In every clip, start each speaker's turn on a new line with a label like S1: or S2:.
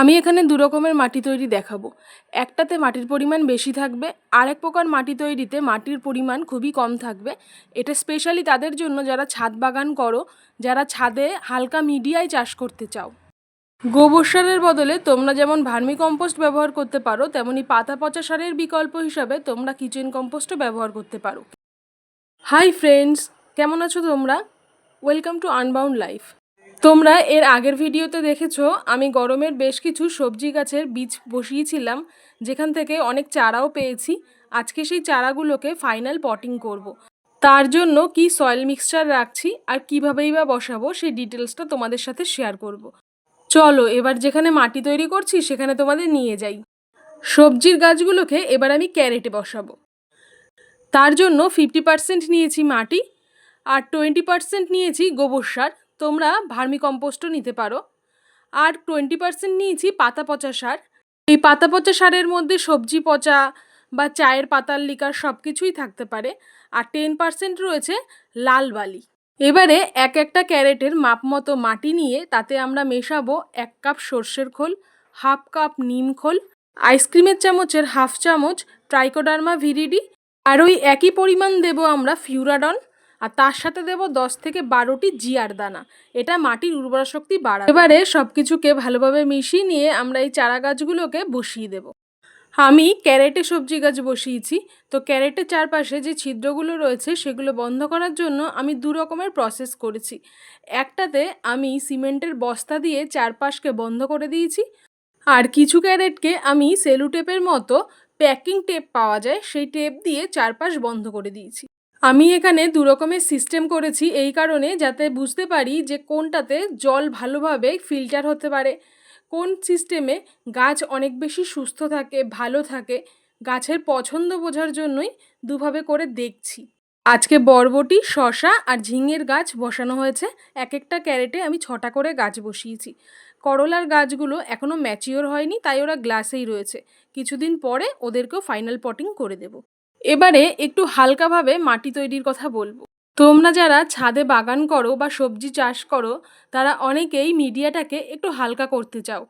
S1: আমি এখানে দু রকমের মাটি তৈরি দেখাবো। একটাতে মাটির পরিমাণ বেশি থাকবে আর এক প্রকার মাটি তৈরিতে মাটির পরিমাণ খুবই কম থাকবে। এটা স্পেশালি তাদের জন্য যারা ছাদ বাগান করো, যারা ছাদে হালকা মিডিয়ায় চাষ করতে চাও। গোবর সারের বদলে তোমরা যেমন ভার্মি কম্পোস্ট ব্যবহার করতে পারো, তেমনি পাতা পচা সারের বিকল্প হিসাবে তোমরা কিচেন কম্পোস্টও ব্যবহার করতে পারো। হাই ফ্রেন্ডস কেমন আছো তোমরা? ওয়েলকাম টু আনবাউন্ড লাইফ তোমরা এর আগের ভিডিওতে দেখেছ, আমি গরমের বেশ কিছু সবজি গাছের বীজ বসিয়েছিলাম, যেখান থেকে অনেক চারাও পেয়েছি আজকে সেই চারাগুলোকে ফাইনাল পটিং করব। তার জন্য কি সয়েল মিক্সচার রাখছি আর কীভাবেই বা বসাবো, সেই ডিটেলসটা তোমাদের সাথে শেয়ার করব। চলো, এবার যেখানে মাটি তৈরি করছি, সেখানে তোমাদের নিয়ে যাই সবজির গাছগুলোকে এবার আমি ক্যারেটে বসাবো তার জন্য ফিফটি পার্সেন্ট নিয়েছি মাটি, আর টোয়েন্টি পার্সেন্ট নিয়েছি গোবর সার তোমরা ভার্মি কম্পোস্টও নিতে পারো। আর টোয়েন্টি পার্সেন্ট নিয়েছি পাতা পচা সার। এই পাতা পচা সারের মধ্যে সবজি পচা বা চায়ের পাতার লিকার সব কিছুই থাকতে পারে। আর টেন পার্সেন্ট রয়েছে লাল বালি। এবারে এক একটা ক্যারেটের মাপ মতো মাটি নিয়ে তাতে আমরা মেশাবো এক কাপ সর্ষের খোল, হাফ কাপ নিম খোল, আইসক্রিমের চামচের হাফ চামচ ট্রাইকোডার্মা ভিরিডি আর ওই একই পরিমাণ দেব আমরা ফিউরাডন। আর তার সাথে দেব দশ থেকে বারোটি জিয়ার দানা। এটা মাটির উর্বরা শক্তি বাড়াবে। এবারে সব কিছুকে ভালোভাবে মিশিয়ে নিয়ে আমরা এই চারা গাছগুলোকে বসিয়ে দেব। আমি ক্যারেটে সবজি গাছ বসিয়েছি। তো ক্যারেটের চারপাশে যে ছিদ্রগুলো রয়েছে, সেগুলো বন্ধ করার জন্য আমি দু রকমের প্রসেস করেছি। একটাতে আমি সিমেন্টের বস্তা দিয়ে চারপাশকে বন্ধ করে দিয়েছি। আর কিছু ক্যারেটকে আমি সেলু টেপের মতো প্যাকিং টেপ পাওয়া যায়, সেই টেপ দিয়ে চারপাশ বন্ধ করে দিয়েছি। আমি এখানে দু রকমের সিস্টেম করেছি, এই কারণে যাতে বুঝতে পারি যে কোনটাতে জল ভালোভাবে ফিল্টার হতে পারে, কোন সিস্টেমে গাছ অনেক বেশি সুস্থ থাকে, ভালো থাকে, গাছের পছন্দ বোঝার জন্যই দুভাবে করে দেখছি। আজকে বরবটি শশা আর ঝিঙের গাছ বসানো হয়েছে এক একটা ক্যারেটে আমি ছটা করে গাছ বসিয়েছি। করলার গাছগুলো এখনও ম্যাচিওর হয়নি, তাই ওরা গ্লাসেই রয়েছে। কিছুদিন পরে ওদেরকেও ফাইনাল পটিং করে দেব। এবারে একটু হালকাভাবে মাটি তৈরির কথা বলব। তোমরা যারা ছাদে বাগান করো বা সবজি চাষ করো, তারা অনেকেই মিডিয়াটাকে একটু হালকা করতে চাও।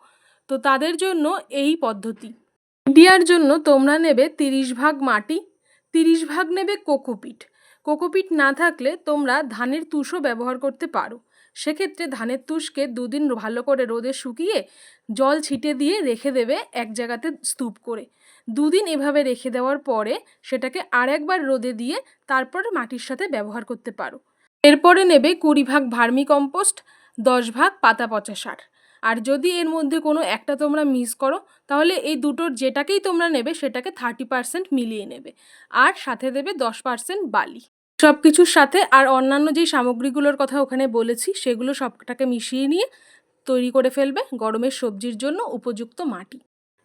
S1: তো তাদের জন্য এই পদ্ধতি। মিডিয়ার জন্য তোমরা নেবে তিরিশ ভাগ মাটি, তিরিশ ভাগ নেবে কোকোপিট। কোকোপিট না থাকলে তোমরা ধানের তুষও ব্যবহার করতে পারো। সেক্ষেত্রে ধানের তুষকে দুদিন ভালো করে রোদে শুকিয়ে জল ছিটে দিয়ে রেখে দেবে এক জায়গাতে স্তূপ করে। দুদিন এভাবে রেখে দেওয়ার পরে সেটাকে আর একবার রোদে দিয়ে তারপর মাটির সাথে ব্যবহার করতে পারো। এরপরে নেবে কুড়ি ভাগ ভার্মি কম্পোস্ট দশ ভাগ পাতা পচা সার। আর যদি এর মধ্যে কোনো একটা তোমরা মিস করো, তাহলে এই দুটোর যেটাকেই তোমরা নেবে সেটাকে থার্টি পার্সেন্ট মিলিয়ে নেবে। আর সাথে দেবে দশ পার্সেন্ট বালি। সব কিছুর সাথে আর অন্যান্য যেই সামগ্রীগুলোর কথা ওখানে বলেছি, সেগুলো সবটাকে মিশিয়ে নিয়ে তৈরি করে ফেলবে গরমের সবজির জন্য উপযুক্ত মাটি।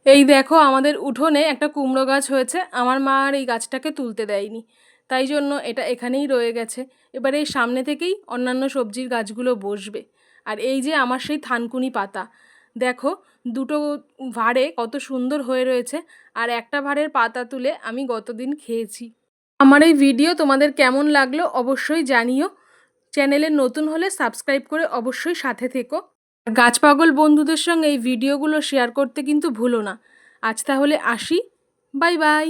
S1: এই দেখো আমাদের উঠোনে একটা কুমড়ো গাছ হয়েছে, আমার মা আর এই গাছটাকে তুলতে দেয়নি। তাই জন্য এটা এখানেই রয়ে গেছে। এবার এই সামনে থেকেই অন্যান্য সবজির গাছগুলো বসবে। আর এই যে আমার সেই থানকুনি পাতা, দেখো দুটো ভাড়ে কত সুন্দর হয়ে রয়েছে। আর একটা ভাড়ের পাতা তুলে আমি গতদিন খেয়েছি। আমার এই ভিডিও তোমাদের কেমন লাগল অবশ্যই জানিও। চ্যানেলে নতুন হলে সাবস্ক্রাইব করে অবশ্যই সাথে থেকো। গাছ পাগল বন্ধুদের সঙ্গে এই ভিডিওগুলো শেয়ার করতে কিন্তু ভুলো না। আজ তাহলে আসি। Bye bye